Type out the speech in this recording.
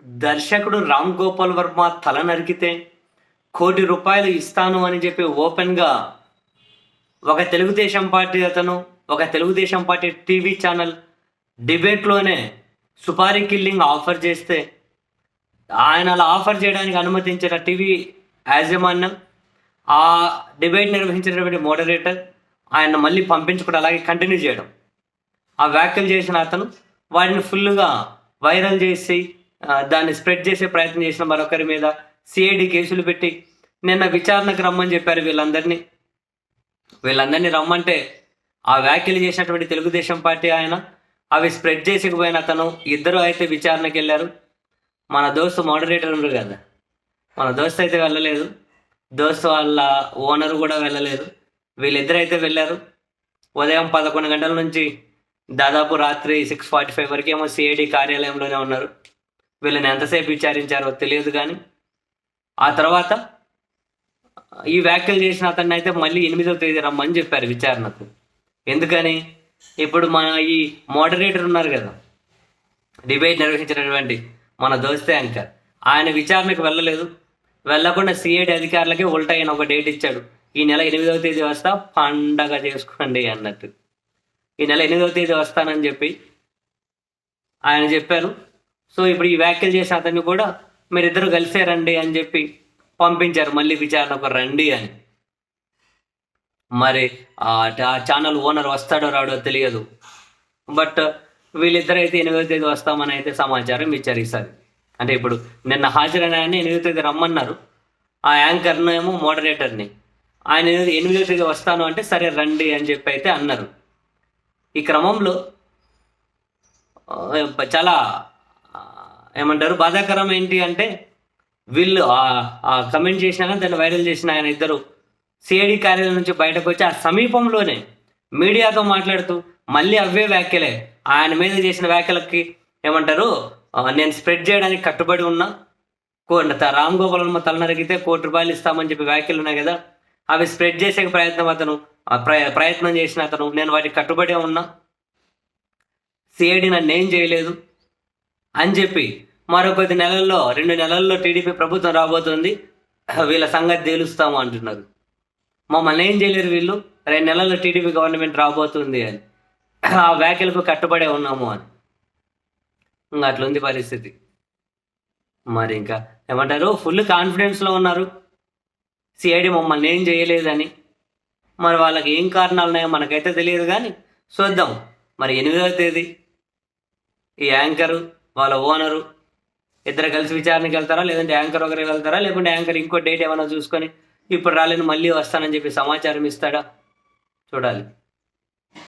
దర్శకుడు రామ్ గోపాల్ వర్మ తల నరికితే కోటి రూపాయలు ఇస్తాను అని చెప్పి ఓపెన్గా ఒక తెలుగుదేశం పార్టీ అతను ఒక తెలుగుదేశం పార్టీ టీవీ ఛానల్ డిబేట్లోనే సుపారీ కిల్లింగ్ ఆఫర్ చేస్తే ఆయన అలా ఆఫర్ చేయడానికి అనుమతించిన టీవీ యాజమాన్యం ఆ డిబేట్ నిర్వహించినటువంటి మోడరేటర్ ఆయన మళ్ళీ పంపించుకోవడం అలాగే కంటిన్యూ చేయడం. ఆ వ్యాఖ్యలు చేసిన అతను వాటిని ఫుల్గా వైరల్ చేసి దాన్ని స్ప్రెడ్ చేసే ప్రయత్నం చేసిన మరొకరి మీద సిఐడి కేసులు పెట్టి నిన్న విచారణకు రమ్మని చెప్పారు వీళ్ళందరినీ. వీళ్ళందరినీ రమ్మంటే ఆ వ్యాఖ్యలు చేసినటువంటి తెలుగుదేశం పార్టీ ఆయన అవి స్ప్రెడ్ చేసకపోయిన అతను ఇద్దరు అయితే విచారణకు వెళ్ళారు. మన దోస్తు మోడరేటర్ ఉండరు కదా. మన దోస్తు అయితే వెళ్ళలేదు. దోస్తు వాళ్ళ ఓనర్ కూడా వెళ్ళలేదు. వీళ్ళిద్దరు అయితే వెళ్ళారు. ఉదయం పదకొండు గంటల నుంచి దాదాపు రాత్రి సిక్స్ ఫార్టీ ఫైవ్ వరకు ఏమో సిఐడి కార్యాలయంలోనే ఉన్నారు. వీళ్ళని ఎంతసేపు విచారించారో తెలియదు కానీ ఆ తర్వాత ఈ వ్యాఖ్యలు చేసిన అతన్ని అయితే మళ్ళీ ఎనిమిదో తేదీ రమ్మని చెప్పారు విచారణకు. ఎందుకని? ఇప్పుడు మన ఈ మోడరేటర్ ఉన్నారు కదా డిబేట్ నిర్వహించినటువంటి మన దోస్తే అంకర్ ఆయన విచారణకు వెళ్ళలేదు. వెళ్ళకుండా సిఐడి అధికారులకి ఉల్టా ఆయన ఒక డేట్ ఇచ్చాడు. ఈ నెల ఎనిమిదవ తేదీ వస్తా పండగ చేసుకోండి అన్నట్టు. ఈ నెల ఎనిమిదవ తేదీ వస్తానని చెప్పి ఆయన చెప్పారు. సో ఇప్పుడు ఈ వ్యాఖ్యలు చేసిన అతన్ని కూడా మీరిద్దరు కలిసే రండి అని చెప్పి పంపించారు. మళ్ళీ విచారణకు రండి అని. మరి ఆ ఛానల్ ఓనర్ వస్తాడో రాడో తెలియదు. బట్ వీళ్ళిద్దరైతే ఎనిమిదో తేదీ వస్తామని అయితే సమాచారం ఇచ్చారు ఈసారి. అంటే ఇప్పుడు నిన్న హాజరైన ఆయన ఎనిమిదో తేదీ రమ్మన్నారు. ఆ యాంకర్ను ఏమో మోడరేటర్ని. ఆయన ఎనిమిదో తేదీ వస్తాను అంటే సరే రండి అని చెప్పి అయితే అన్నారు. ఈ క్రమంలో చాలా ఏమంటారు? బాధాకరం ఏంటి అంటే వీళ్ళు ఆ కమెంట్ చేసినా కానీ దాన్ని వైరల్ చేసిన ఆయన ఇద్దరు సిఐడి కార్యాలయం నుంచి బయటకు వచ్చి ఆ సమీపంలోనే మీడియాతో మాట్లాడుతూ మళ్ళీ అవే వ్యాఖ్యలే. ఆయన మీద చేసిన వ్యాఖ్యలకి ఏమంటారు? నేను స్ప్రెడ్ చేయడానికి కట్టుబడి ఉన్నా. కో రామ్ గోపాల్ వర్మ తల కోటి రూపాయలు ఇస్తామని చెప్పి వ్యాఖ్యలు ఉన్నాయి కదా. అవి స్ప్రెడ్ చేసే ప్రయత్నం అతను ప్రయ- ప్రయత్నం చేసిన అతను నేను వాటికి కట్టుబడి ఉన్నా. సిఐడి నన్ను ఏం చేయలేదు. అని చెప్పి మరో కొద్ది నెలల్లో రెండు నెలల్లో టీడీపీ ప్రభుత్వం రాబోతుంది. వీళ్ళ సంగతి తేలుస్తాము అంటున్నారు. మమ్మల్ని ఏం చేయలేరు వీళ్ళు? రెండు నెలల్లో టీడీపీ గవర్నమెంట్ రాబోతుంది అని. ఆ వ్యాఖ్యలకు కట్టుబడే ఉన్నాము అని. ఇంకా అట్లుంది పరిస్థితి. మరి ఇంకా ఏమంటారు? ఫుల్ కాన్ఫిడెన్స్లో ఉన్నారు. సిఐడి మమ్మల్ని ఏం చేయలేదని. మరి వాళ్ళకి ఏం కారణాలు ఉన్నాయో మనకైతే తెలియదు కానీ చూద్దాం. మరి ఎనిమిదవ తేదీ ఈ యాంకరు వాళ్ళ ఓనరు ఇద్దరు కలిసి విచారణకి వెళ్తారా? లేదంటే యాంకర్ ఒకరికి వెళ్తారా? లేకుంటే యాంకర్ ఇంకో డేట్ ఏమైనా చూసుకొని ఇప్పుడు రాలేను మళ్ళీ వస్తానని చెప్పి సమాచారం ఇస్తాడా? చూడాలి.